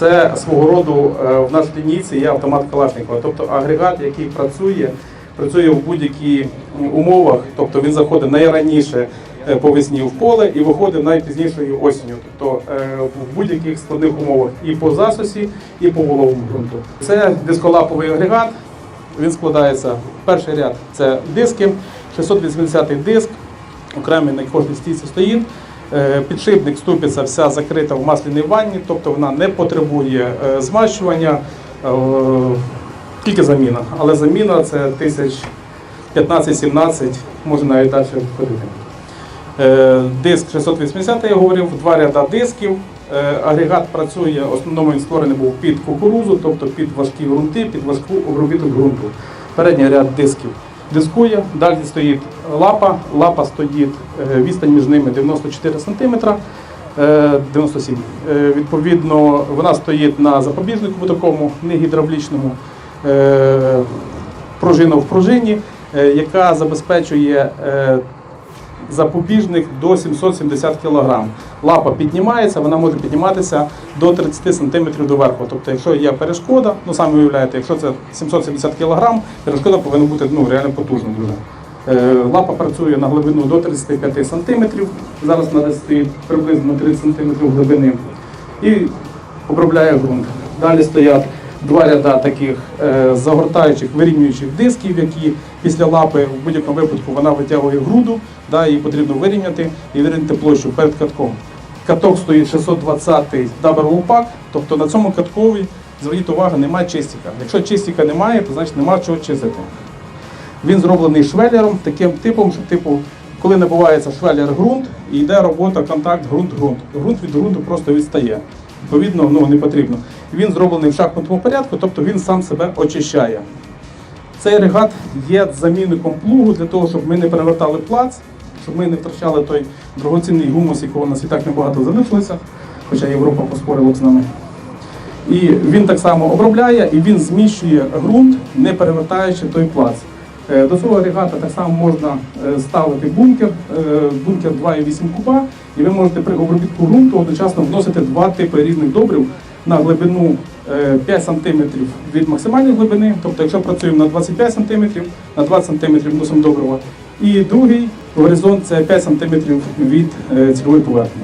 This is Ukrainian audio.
Це свого роду е, в нашій лінійці є автомат Калашникова, тобто агрегат, який працює, працює в будь-яких умовах, тобто він заходить найраніше е, по весні в поле і виходить найпізнішою осінню, тобто е, в будь-яких складних умовах і по засосі, і по воловому ґрунту. Це дисколаповий агрегат. Він складається перший ряд це диски, 680 диск, окремий на кожній стійці стоїть. Е, Підшипник ступиця вся закрита в масляній ванні, тобто вона не потребує е, змащування, е, тільки заміна. Але заміна це тисяч 15-17, може навіть далі входити. Диск 680, я говорив, два ряда дисків. Агрегат працює, в основному він створений був під кукурузу, тобто під важкі ґрунти, під важку обробіток ґрунту. Передній ряд дисків дискує, далі стоїть лапа, лапа стоїть, е, відстань між ними 94 см, 97 Е, Відповідно, вона стоїть на запобіжнику такому, не гідравлічному, е, пружина в пружині, е, яка забезпечує запобіжник до 770 кг. Лапа піднімається, вона може підніматися до 30 см доверху. Тобто, якщо є перешкода, ну самі уявляєте, якщо це 770 кг, перешкода повинна бути ну, реально потужна дуже. Е, Лапа працює на глибину до 35 см, зараз вона стоїть приблизно 30 см глибини і обробляє ґрунт. Далі стоять два ряда таких е, загортаючих, вирівнюючих дисків, які після лапи в будь-якому випадку вона витягує груду, да, її потрібно вирівняти і вирівняти площу перед катком. Каток стоїть 620-й Double Pack, тобто на цьому каткові, зверніть увагу, немає чистіка. Якщо чистіка немає, то значить немає чого чистити. Він зроблений швеллером, таким типом, що типу, коли набувається швеллер ґрунт, і йде робота, контакт ґрунт-ґрунт. Ґрунт від ґрунту просто відстає. Відповідно, ну, не потрібно. Він зроблений в шахматному порядку, тобто він сам себе очищає. Цей регат є замінником плугу для того, щоб ми не перевертали плац, щоб ми не втрачали той дорогоцінний гумус, якого у нас і так небагато залишилося, хоча Європа поспорила з нами. І він так само обробляє і він зміщує ґрунт, не перевертаючи той плац. Е, До цього агрегата так само можна е, ставити бункер, е, бункер 2,8 куба, і ви можете при обробітку ґрунту одночасно вносити два типи різних добрив на глибину е, 5 см від максимальної глибини. Тобто, якщо працюємо на 25 см, на 20 см вносимо добрива. І другий горизонт це 5 см від е, цільової поверхні.